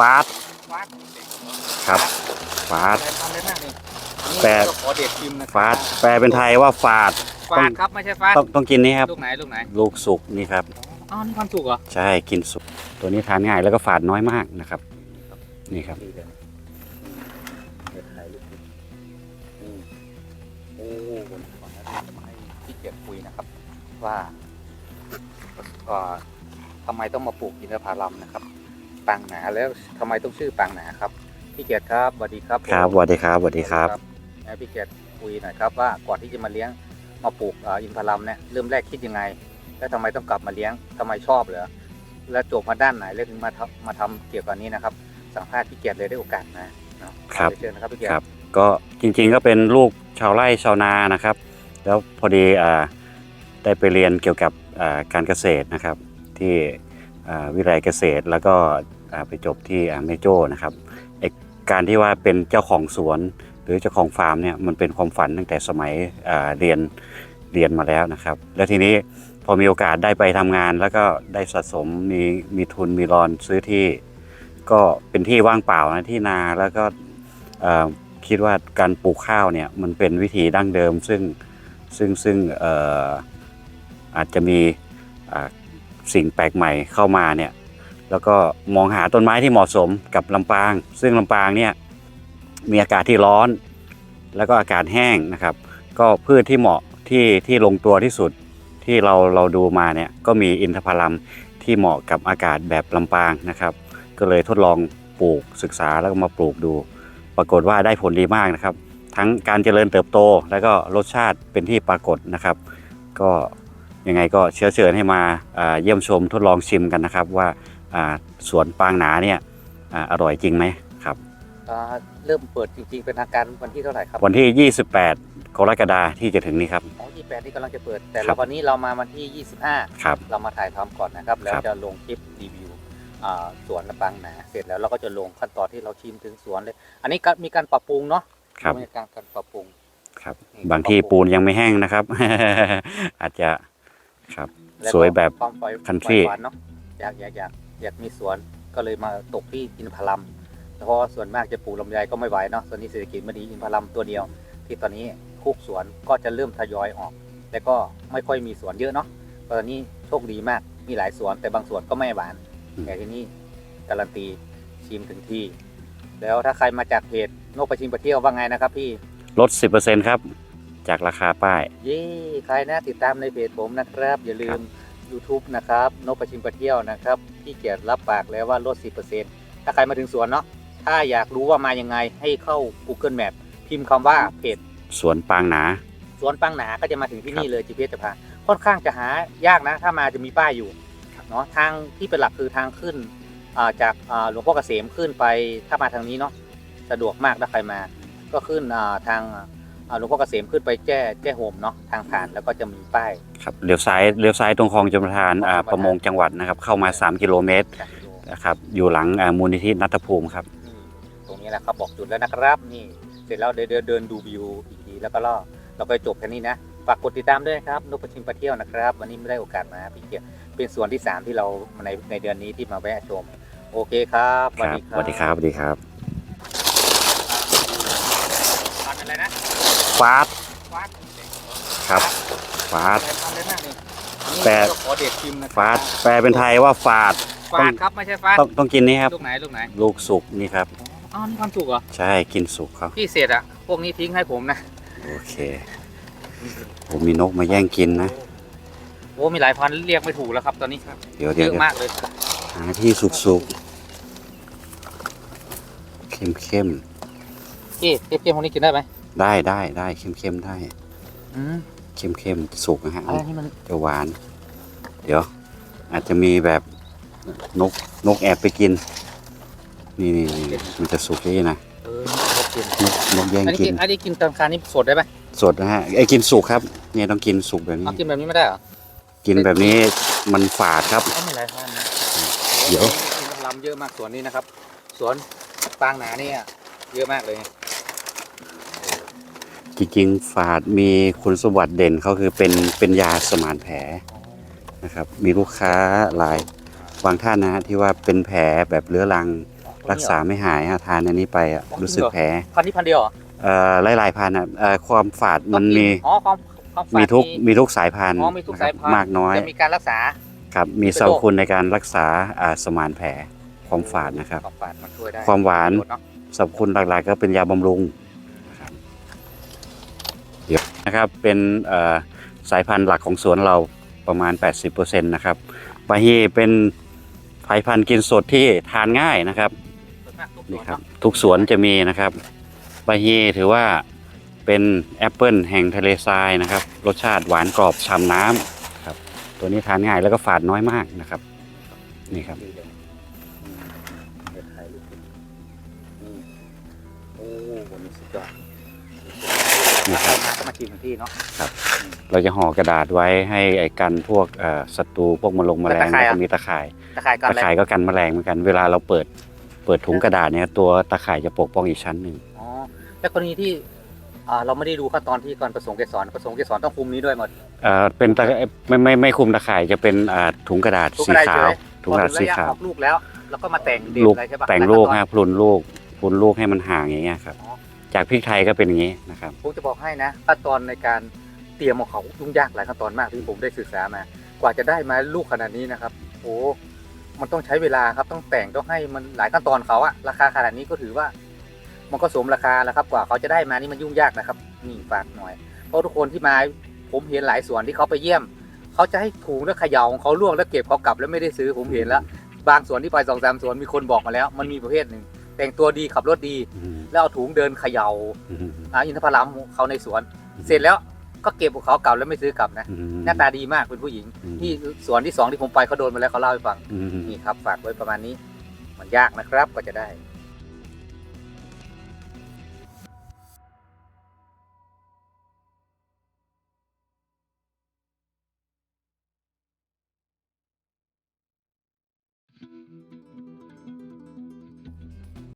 ฟาดฟาดครับฟาดอะไรทำได้มากนี่นี่แปดก็ขอเด็ดชิมนะฟาด แปลเป็นไทยว่าฟาด ฟาดครับไม่ใช่ฟาดต้องต้องกินนี่ครับ ลูกไหนลูกไหนลูกสุกนี่ครับ อ๋อนี่ความสุกเหรอ ใช่กินสุก ตัวนี้ทานง่ายแล้วก็ฝาดน้อยมากนะครับ นี่ครับดีเลยเด็ดไข่ลูกนี่โอ้วันก่อนนะที่มาให้พี่เกียรติคุยนะครับ ว่าเอ่อทำไมต้องมาปลูกอินทผลัมนะครับ ปางหนาแล้วทำไมต้องชื่อปางหนาครับพี่เกียรติครับสวัสดีครับผมครับสวัสดีครับสวัสดีครับนะพี่เกียรติคุยหน่อยครับว่าก่อนที่จะมาเลี้ยงมาปลูกเอ่ออินทผลัมเนี่ยเริ่มแรกคิดยังไง แล้วทำไมต้องกลับมาเลี้ยงทำไมชอบเหรอแล้วจบมาด้านไหนแล้วถึงมาทำมาทำเกี่ยวกับนี้นะครับสัมภาษณ์พี่เกียรติเลยได้โอกาสนะเนาะครับเชิญนะครับพี่เกียรคติรับก็จริงๆก็เป็นลูกชาวไร่ชาวนานะครับ แล้วพอดีอ่าได้ไปเรียนเกี่ยวกับอ่าการเกษตรนะครับ ที่อ่าวิทยาลัยเกษตรแล้วก็อ่า ไปจบที่อ่าเมโจนะครับการที่ว่าเป็นเจ้าของสวนหรือเจ้าของฟาร์มเนี่ยมันเป็นความฝันตั้งแต่สมัยเรียนเรียนมาแล้วนะครับ แล้วทีนี้พอมีโอกาสได้ไปทำงาน แล้วก็ได้สะสมมีมีทุนมีรอนซื้อที่ ก็เป็นที่ว่างเปล่านะที่นาแล้วก็คิดว่าการปลูกข้าวเนี่ยมันเป็นวิธีดั้งเดิม ซึ่งซึ่งซึ่งเอ่ออาจจะมีสิ่งแปลกใหม่เข้ามาเนี่ย แล้วก็มองหาต้นไม้ที่เหมาะสมกับลำปาง ซึ่งลำปางเนี่ยมีอากาศที่ร้อน แล้วก็อากาศแห้งนะครับ ก็พืชที่เหมาะที่ที่ลงตัวที่สุดที่เราเราดูมาเนี่ยก็มีอินทผลัมที่เหมาะกับอากาศแบบลำปางนะครับ ก็เลยทดลองปลูกศึกษาแล้วก็มาปลูกดู ปรากฏว่าได้ผลดีมากนะครับ ทั้งการเจริญเติบโตแล้วก็รสชาติเป็นที่ปรากฏนะครับ ก็ยังไงก็เชื้อเชิญให้มาเยี่ยมชมทดลองชิมกันนะครับว่า สวนปางหนาเนี่ยอ่าอร่อยจริงไหมครับอ่าเริ่มเปิดจริงๆ เป็นทางการวันที่เท่าไหร่ครับ วันที่ 28กรกฎาคมที่จะถึงนี้ครับอ๋อยี่แปดที่กำลังจะเปิด แต่ครับวันนี้เรามาวันที่ 25ครับเรามาถ่ายทำก่อนนะครับ แล้วครับจะลงคลิปรีวิวอ่าสวนลำปางหนาเสร็จแล้วเราก็จะลงขั้นตอนที่เราชิมถึงสวนเลย อันนี้ก็มีการปรับปรุงเนาะครับมีการการปรับปรุงครับนี่บางที่ปูนยังไม่แห้งนะครับ อาจจะครับแล้วก็สวยแบบความไฟ country ไฟหวานเนาะอยากอยากอยาก อยากมีสวนก็เลยมาตกที่อินทผลัมเพราะว่าส่วนมากจะปลูกลำไยก็ไม่ไหวเนาะส่วนนี้เศรษฐกิจไม่ดีอินทผลัมตัวเดียว ที่ตอนนี้คุกสวนก็จะเริ่มทยอยออก แต่ก็ไม่ค่อยมีสวนเยอะเนาะตอนนี้โชคดีมากมีหลายสวน แต่บางสวนก็ไม่หวานอืมแต่ที่นี่การันตีชิมถึงที่ แล้วถ้าใครมาจากเพจนกประชิมประเที่ยวว่าไงนะครับพี่ลด 10%ครับ จากราคาป้าย เย้ใครนะติดตามในเพจผมนะครับ อย่าลืม YouTube นะครับนกประชิมประเที่ยวนะครับพี่เกียรติรับปากแล้วว่าลด 10%ถ้าใครมาถึงสวนเนาะถ้าอยากรู้ว่ามายังไงให้เข้า Google Map พิมพ์คำว่าเพจสวนปางหนา สวนปังหนาก็จะมาถึงที่นี่เลย GPS จะพาค่อนข้างจะหายากนะ ถ้ามาจะมีป้ายอยู่เนาะทางที่เป็นหลักคือทางขึ้นอ่าจากอ่าหลวงพ่อเกษมขึ้นไปถ้ามาทางนี้เนาะสะดวกมากถ้าใครมา ก็ขึ้นอ่าทาง อ่าหลวงพ่อเกษมขึ้นไปแจ้แจ้โฮมเนาะทางผ่านแล้วก็จะมีป้าย ครับเลี้ยวซ้ายเลี้ยวซ้ายตรงคลองชมประทานอ่าคลองชลประทานประมงจังหวัดนะครับ เข้ามา 3 กิโลเมตรจากกิโลนะครับอยู่หลังอ่ามูลนิธินัทภูมิครับนี่ตรงนี้แหละครับบอกจุดแล้วนะครับนี่เสร็จแล้วเดินเดินเดินดูวิวอีกทีแล้วก็ล่อเราก็จบแค่นี้นะฝากกดติดตามด้วยนะครับนกประชิมประเที่ยวนะครับ วันนี้ไม่ได้โอกาสมาพี่เกียรติเป็นส่วนที่ 3 ที่เราในในเดือนนี้ที่มาแวะชม โอเคครับครับสวัสดีครับสวัสดีครับ ฟันอะไรนะ ฟาดฟาดครับฟาดอะไรทำได้มากนี่นี่แปดก็ขอเด็ดชิมนะฟาดแปลเป็นไทยว่าฟาดฟาดครับไม่ใช่ฟาดต้องต้องกินนี่ครับลูกไหนลูกไหนลูกสุกนี่ครับอ๋อนี่ความสุกเหรอใช่กินสุกครับพี่เศษอะพวกนี้ทิ้งให้ผมนะโอเคผมมีนกมาแย่งกินนะโอ้มีหลายพันเรียกไม่ถูกแล้วครับตอนนี้ครับเดี๋ยวเยเดี๋ยวอะเดี๋ยวมากเลยหาที่สุกสุกเข้มเข้มพี่เทียบๆพวกนี้กินได้ไหมๆ ได้ได้ได้เข้มเข้มๆได้อืมเข้มเข้มๆสุกนะฮะอะไรที่มันจะหวาน เดี๋ยว อาจจะมีแบบนกนกแอบไปกิน นี่นี่นี่มันจะสุกได้นะเออเขากินนกนกแย่งอันนี้กิกินนอันนี้กินตอนคานี้สดได้ไหมสดนะฮะไอ้กินสุกครับเนี่ยต้องกินสุกแบบนี้เอากินแบบนี้ไม่ได้เหรอกินแบบนี้มันฝาดครับก็ไม่หลายพันนะเดี๋ยว กินลำเยอะมากสวนนี้นะครับ สวนปางหนาเนี่ยเยอะมากเลย จริงๆฝาดมีคุณสมบัติเด่นเขาคือเป็นเป็นยาสมานแผลนะครับ มีลูกค้าหลายบางท่านนะฮะที่ว่าเป็นแผลแบบเรื้อรังรักษาไม่หายฮะทานอันนี้ไปอะอ๋อรู้สึกจริงเหรอแพ้พันนี้พันเดียวเหรอเอ่อหลายๆพันธุ์อะเอ่อความฝาดมันมีอ๋อความความฝาดมีทุกมีทุกสายพันธุ์อ๋อมีทุกสายพันธุ์มากน้อยจะมีการรักษาครับมีเป็นสรรพโรคคุณในการรักษาอ่าสมานแผลความฝาดนะครับ ความฝาดมันช่วยได้ความหวานประโยชน์เอะสรรพคุณหลักๆก็เป็นยาบำรุง นะครับเป็นสายพันธุ์หลักของสวนเราประมาณ 80%นะครับบาฮีเป็นสายพันธุ์กินสดที่ทานง่ายนะครับนี่ครับทุกสวนจะมีนะครับบาฮีถือว่าเป็นแอปเปิลแห่งทะเลทรายนะครับ รสชาติหวานกรอบฉ่ำน้ำครับ ตัวนี้ทานง่ายแล้วก็ฝาดน้อยมากนะครับ นี่ครับโอ้วันนี้สุดยอด นี่ครับมาก็มาชิมที่เนาะ เราจะห่อกระดาษไว้ให้ไอ้กันพวกเอ่อศัตรูพวกมะลงแมลงแต่ตะข่ายแล้วอะ ก็มีตะข่ายตะไคร้กันตะเลยข่ายก็กันแมลงเหมือนกัน เวลาเราเปิดเปิดถุงกระดาษเนี่ยตัวตะข่ายจะปกป้องอีกชั้นหนึ่งอ๋อแล้วกรณีที่อ่าเราไม่ได้ดูขั้นตอนที่ก่อนผสมเกสรผสมเกสรต้องคุมนี้ด้วยหมด เอ่อเป็นตะไม่ไม่ไม่คุมตะข่ายจะเป็นอ่าถุงกระดาษถุงสีกระดาษขาวเฉย ถุงกระดาษพอถึสีระยะขาอวอกลูกแล้ว แล้วก็มาแต่งเด่นลูกเลยใช่ปะแต่งหายลูกขั้นตอนฮะพลุนลูกพลุนลูกให้มันห่างอย่างเงี้ยครับ อ๋อ จากพริกไทยก็เป็นอย่างนี้นะครับ ผมจะบอกให้นะขั้นตอนในการเตรียมของเขายุ่งยากหลายขั้นตอนมากที่ผมได้ศึกษามากว่าจะได้มาลูกขนาดนี้นะครับโอ้มันต้องใช้เวลาครับต้องแต่งต้องให้มันหลายขั้นตอนเขาอะราคาขนาดนี้ก็ถือว่า มันก็สมราคาแล้วครับ กว่าเขาจะได้มานี่มันยุ่งยากนะครับนี่ฝากหน่อย เพราะทุกคนที่มาผมเห็นหลายส่วนที่เขาไปเยี่ยม เขาจะให้ถุงแล้วเขย่าของเขาล่วงแล้วเก็บเขากลับแล้วไม่ได้ซื้อผมเห็นแล้ว บางส่วนที่ไปสองสามส่วนมีคนบอกมาแล้ว มันมีประเภทหนึ่ง แต่งตัวดีขับรถดีอืมแล้วเอาถุงเดินเขย่าอืมอ่าอินทผลัมเขาในสวน เสร็จแล้วก็เก็บของเขากลับแล้วไม่ซื้อกลับนะอืมหน้าตาดีมากเป็นผู้หญิงอืมที่สวนที่สองที่ผมไปเขาโดนมาแล้วเขาเล่าให้ฟังอืมนี่ครับฝากไว้ประมาณนี้ มันยากนะครับก็จะได้